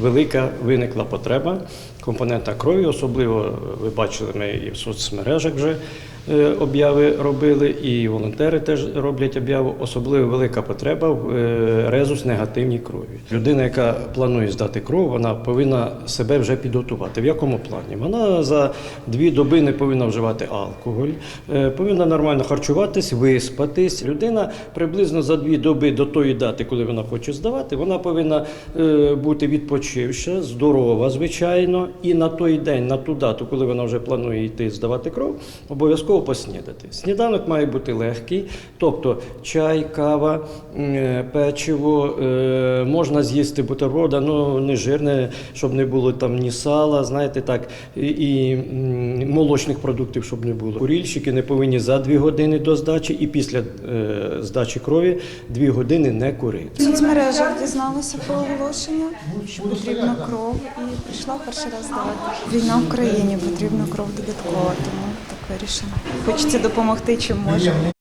велика виникла потреба компонента крові. Особливо ви бачили, ми і в соцмережах вже обяви робили, і волонтери теж роблять об'яву. Особливо велика потреба в е, резус негативній крові. Людина, яка планує здати кров, вона повинна себе вже підготувати. В якому плані? Вона за дві доби не повинна вживати алкоголь, е, повинна нормально харчуватись, виспатись. Людина приблизно за дві доби до тої дати, коли вона хоче здавати, вона повинна е, бути відпочивша, здорова, звичайно, і на той день, на ту дату, коли вона вже планує йти здавати кров, обов'язково поснідати. Сніданок має бути легкий, тобто чай, кава, е, печиво, е, можна з'їсти бутерброда, ну не жирне, щоб не було там ні сала, знаєте так, і, молочних продуктів, щоб не було. Курільщики не повинні за дві години до здачі і після е, здачі крові дві години не курити. В соцмережах дізналася про оголошення, що потрібна кров, і прийшла перший раз здавати. Війна в країні, потрібна кров додаткова, тому так вирішила. Хочеться допомогти чим можемо.